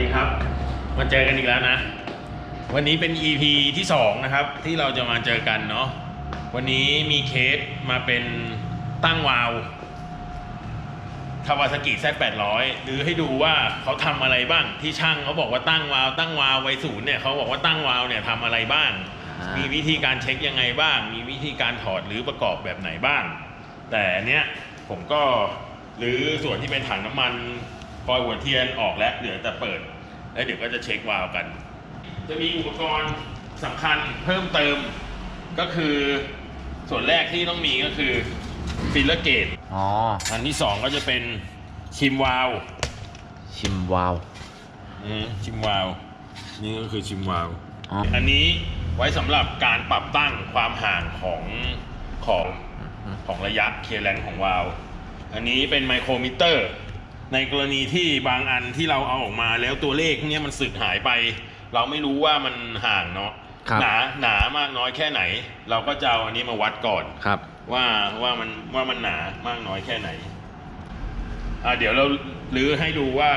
ดีครับ มาเจอกันอีกแล้วนะ วันนี้เป็น EP ที่ 2 นะครับ ที่เราจะมาเจอกันเนาะวันนี้มีเคสมาเป็นตั้งวาล์วคาวาซากิ Z800 หรือให้ดูว่าเขาทำอะไรบ้างที่ช่างเขาบอกว่าตั้งวาล์วตั้งวาล์วไว้ศูนย์เนี่ยเขาบอกว่าตั้งวาล์วเนี่ยทำอะไรบ้างอ่ามีมีวิธีการเช็คยังไงบ้าง มีวิธีการถอดหรือประกอบแบบไหนบ้าง แต่อันเนี้ยผมก็หรือส่วนที่เป็นถังน้ำมัน คอยหัวเทียนออกแล้วเหลือแต่เปิด แล้วเดี๋ยวก็จะเช็ควาล์วกัน จะมีอุปกรณ์สำคัญเพิ่มเติมก็คือส่วนแรกที่ต้องมีก็คือฟิลเลอร์เกตอ๋อ อันที่สองก็จะเป็นชิมวาล์วชิมวาวอืมชิมวาล์วนี่ก็คือชิมวาล์ว อ๋ออันนี้ไว้สำหรับการปรับตั้งความห่างของของของระยะเคเลนของวาล์วอันนี้เป็นไมโครมิเตอร์ ในกรณีที่บางอันที่เราเอาออกมาแล้วตัวเลขเนี้ยมันสึกหายไป เราไม่รู้ว่ามันห่างเนาะครับหนาหนามากน้อยแค่ไหน เราก็จะเอาอันนี้มาวัดก่อนครับ ว่าว่ามันว่ามันหนามากน้อยแค่ไหนอ่าเดี๋ยวเราลื้อให้ดูว่า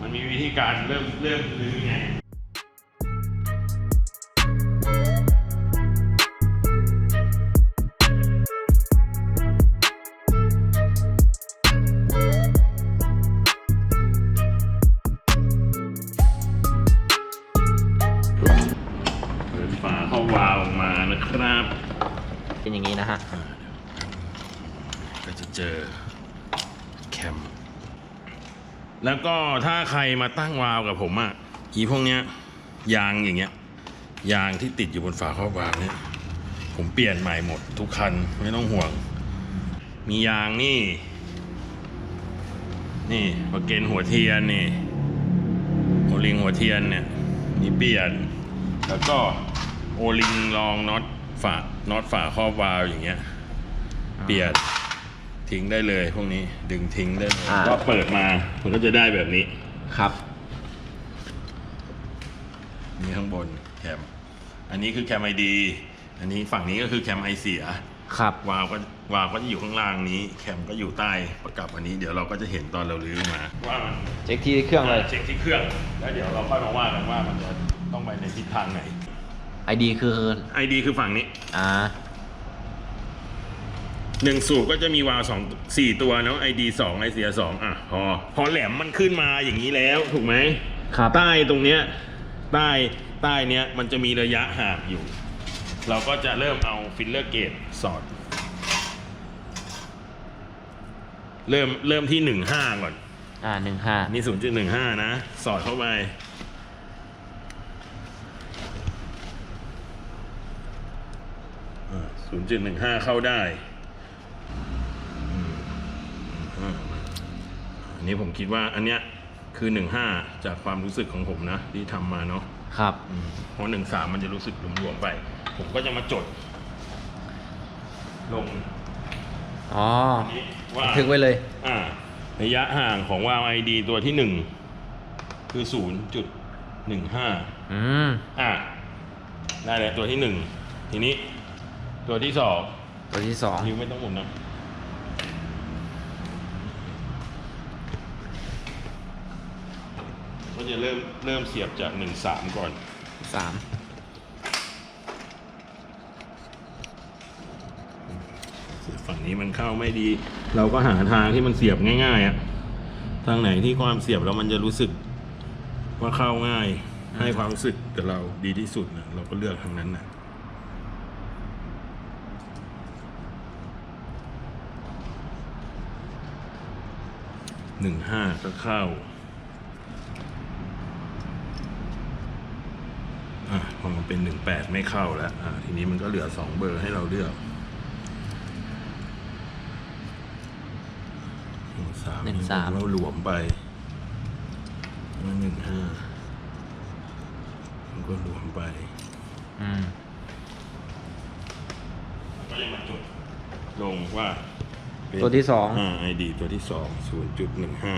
มันมีวิธีการเริ่มเริ่มลื้อไง มานะครับ เป็นอย่างนี้นะฮะก็จะเจอแคม แล้วก็ถ้าใครมาตั้งวาล์วกับผมอะอีพวกเนี้ยยางอย่างเงี้ย ยางที่ติดอยู่บนฝาครอบวาล์วเนี่ยผมเปลี่ยนใหม่หมดทุกคันไม่ต้องห่วง มียางนี่ นี่ประเกนหัวเทียนนี่โอลิงหัวเทียนเนี่ยนี่เปลี่ยน แล้วก็ โอลิงรองน็อตฝาน็อตฝาครอบวาล์วอย่างเงี้ย เปลี่ยนทิ้งได้เลยพวกนี้ดึงทิ้งได้เลยอ่า ก็เปิดมามันก็จะได้แบบนี้ ครับ นี่ข้างบนแคม อันนี้คือแคมไอดี อันนี้ฝั่งนี้ก็คือแคมไอเสีย ครับ วาล์วก็วาล์วก็จะอยู่ข้างล่างนี้ แคมก็อยู่ใต้ประกับอันนี้เดี๋ยวเราก็จะเห็นตอนเราลื้อมาว่ามันเช็คที่เครื่องเลย เช็คที่เครื่อง แล้วเดี๋ยวเราค่อยมาว่ากันว่ามันจะต้องไปในทิศทางไหน ไอดีคือไอดีคือฝั่งนี้อ่าหนึ่งสูบก็จะมีวาล์วสองสี่ตัวเนาะไอดีสองไอเสียสองอะพอพอแหลมมันขึ้นมาอย่างนี้แล้วถูกไหมครับใต้ตรงเนี้ยใต้ใต้เนี้ยมันจะมีระยะห่างอยู่ เราก็จะเริ่มเอาฟิลเลอร์เกตสอด เริ่มเริ่มที่หนึ่งห้าก่อน อ่าหนึ่งห้านี่ศูนย์จุดหนึ่งห้านะ สอดเข้าไป ศูนย์จุดหนึ่งห้าเข้าได้อืมอืมอันนี้ผมคิดว่าอันเนี้ยคือหนึ่งห้าจากความรู้สึกของผมนะ ที่ทำมาเนาะครับอืมเพราะหนึ่งสามมันจะรู้สึกหลวมๆไป ผมก็จะมาจด ลงอ๋อนี้ว่าบันทึกไว้เลย อ่าระยะห่างของวาล์วไอดีตัวที่หนึ่งคือศูนย์จุดหนึ่งห้าอืมอ่าได้เลยตัวที่หนึ่งทีนี้ ตัวที่สองตัวที่สองนิ้วไม่ต้องหมุนนะก็จะเริ่มเริ่มเสียบจากหนึ่งสามก่อนสามเสียบฝั่งนี้มันเข้าไม่ดี เราก็หาทางที่มันเสียบง่ายๆอะทางไหนที่ความเสียบแล้วมันจะรู้สึกว่าเข้าง่าย ให้ความรู้สึกกับเราดีที่สุดนะเราก็เลือกทางนั้นนะ หนึ่งห้าก็เข้าอะพอมันเป็นหนึ่งแปดไม่เข้าแล้วอะทีนี้มันก็เหลือสองเบอร์ให้เราเลือกหนึ่งสามหนึ่งสาม เราหลวมไปแล้วหนึ่งห้ามันก็หลวมไป อืม ก็ยังมาจดลงว่าเป็น ตัวที่สองอ่าไอดีตัวที่สองศูนย์จุดหนึ่งห้า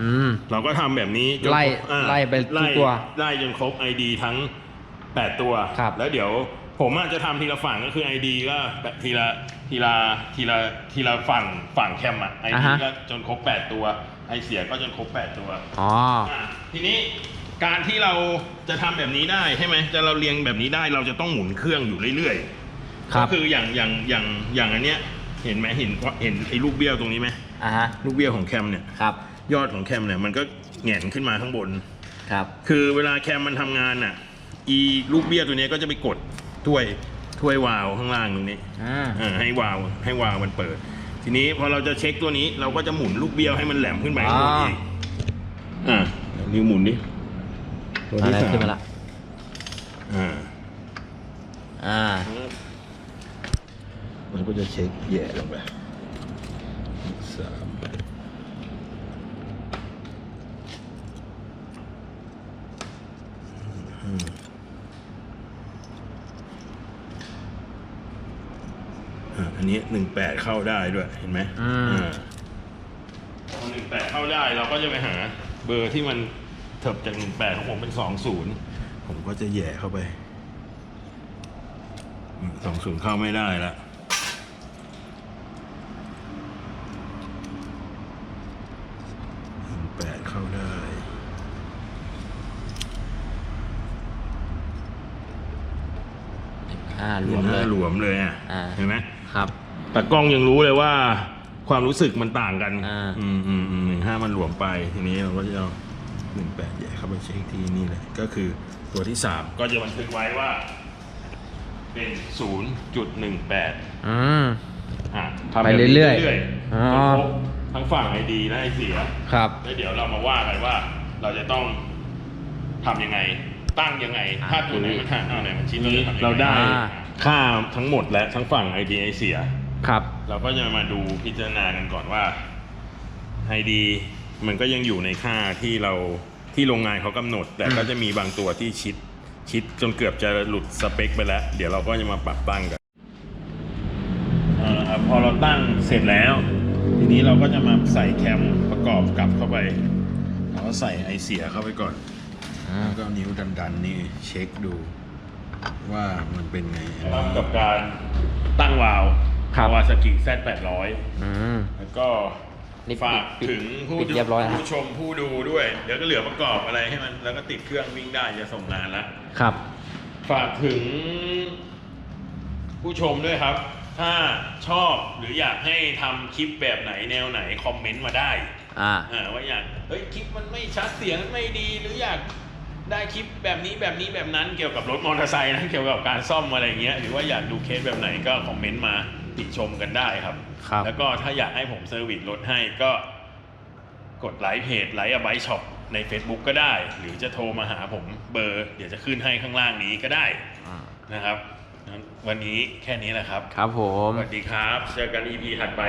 อืม เราก็ทำแบบนี้จนไล่ครบอ่าไล่ไปทุกไล่ตัว ไล่จนครบไอดีทั้งแปดตัว ครับ แล้วเดี๋ยวผมอาจจะทำทีละฝั่งก็คือ ID ก็แบบทีละทีละทีละทีละฝั่งฝั่งแคมอะ ID อ่าฮะ ก็จนครบ 8 ตัว ไอเสียก็จนครบ 8 ตัวอ๋อ อะทีนี้การที่เราจะทำแบบนี้ได้ใช่ไหมจะเราเรียงแบบนี้ได้เราจะต้องหมุนเครื่องอยู่เรื่อยๆ ครัก็บ คืออย่างอย่างอย่างอย่างอันเนี้ย เห็นไหมเห็นเห็นไอ้ลูกเบี้ยวตรงนี้ไหมอ่าฮะลูกเบี้ยวของแคมเนี่ยครับ ยอดของแคมเนี่ยมันก็แหงนขึ้นมาข้างบน ครับ คือเวลาแคมมันทำงานน่ะ อีลูกเบี้ยตัวเนี้ยก็จะไปกดถ้วยถ้วยวาล์วข้างล่างตรงนี้อ่าอ่าให้วาล์วให้วาล์วมันเปิด ทีนี้พอเราจะเช็คตัวนี้เราก็จะหมุนลูกเบี้ยวให้มันแหลมขึ้นไปข้างบนอีกอ่านิ้วหมุนดิตัวอะที่ไรสามขึ้นมาละ อ่า อ่า มันก็จะเช็คแย่ลงไปสามอืมอ่าอันนี้หนึ่งแปดเข้าได้ด้วยเห็นไหมอืมอ่าพอหนึ่งแปดเข้าได้เราก็จะไปหา เบอร์ที่มันเถิบจากหนึ่งแปดของผมเป็นสองศูนย์ผมก็จะแหย่เข้าไปสองศูนย์เข้าไม่ได้ละหนึ่งแปดเข้าได้ อ่ารวมเลยหลวมเลยอะอ่าเห็นไหมครับ แต่กล้องยังรู้เลยว่า ความรู้สึกมันต่างกันอ่าอืมอืมอืมหนึ่งห้ามันหลวมไปทีนี้เราก็จะเอาหนึ่งแปดแยกเข้าไปเช็คที่นี่เลยก็คือตัวที่สามก็จะบันทึกไว้ว่า เป็นศูนย์จุดหนึ่งแปดอืมอะไปเรื่อยๆเรื่อยอ๋อๆจนครบทั้งฝั่งไอดีและไอเสียครับแล้วเดี๋ยวเรามาว่ากันว่า เราจะต้องทำยังไง ตั้งยังไงอ่าถ้าตัวไหนมันห่างเอาไหนมันชิ้นนี้เราได้อ่าค่าทั้งหมดและทั้งฝั่งไอดีไอเสีย ครับ เราก็จะมาดูพิจารณากันก่อนว่าไอดีมันก็ยังอยู่ในค่าที่เราที่โรงงานเขากำหนด แต่อืมก็จะมีบางตัวที่ชิด ชิดจนเกือบจะหลุดสเปคไปแล้ว เดี๋ยวเราก็จะมาปรับตั้งกันเอาละครับพอเราตั้งเสร็จแล้ว ทีนี้เราก็จะมาใส่แคมประกอบกลับเข้าไปเราก็ใส่ไอเสียเข้าไปก่อนอ่า แล้วก็นิ้วดันๆนี่เช็คดู ว่ามันเป็นไงกับการตั้งวาล์วครับ วาซากิ Z800 อืม แล้วก็นี่ฝากปิดถึงผู้ปิดดูเรียบร้อยแล้ว ผู้ชมผู้ดูด้วย เดี๋ยวก็เหลือประกอบอะไรให้มัน แล้วก็ติดเครื่องวิ่งได้จะส่งงานแล้วครับ ฝากถึงผู้ชมด้วยครับ ถ้าชอบหรืออยากให้ทำคลิปแบบไหนแนวไหน คอมเมนต์มาได้อ่า อ่าว่าอยากเฮ้ยคลิปมันไม่ชัดเสียงมันไม่ดีหรืออยาก ได้คลิปแบบนี้แบบนี้แบบนั้นเกี่ยวกับรถมอเตอร์ไซค์นะเกี่ยวกับการซ่อมอะไรอย่างเงี้ยหรือว่าอยากดูเคสแบบไหนก็คอมเมนต์มาติชมกันได้ครับ ครับ แล้วก็ถ้าอยากให้ผมเซอร์วิสรถให้ก็กดไลค์เพจไลค์อ b ไบช็อปใน Facebook ก็ได้ หรือจะโทรมาหาผมเบอร์ เดี๋ยวจะขึ้นให้ข้างล่างนี้ก็ได้อ่านะครับวันนี้แค่นี้แหละครับ ครับผม สวัสดีครับ เจอกัน EP ถัดไป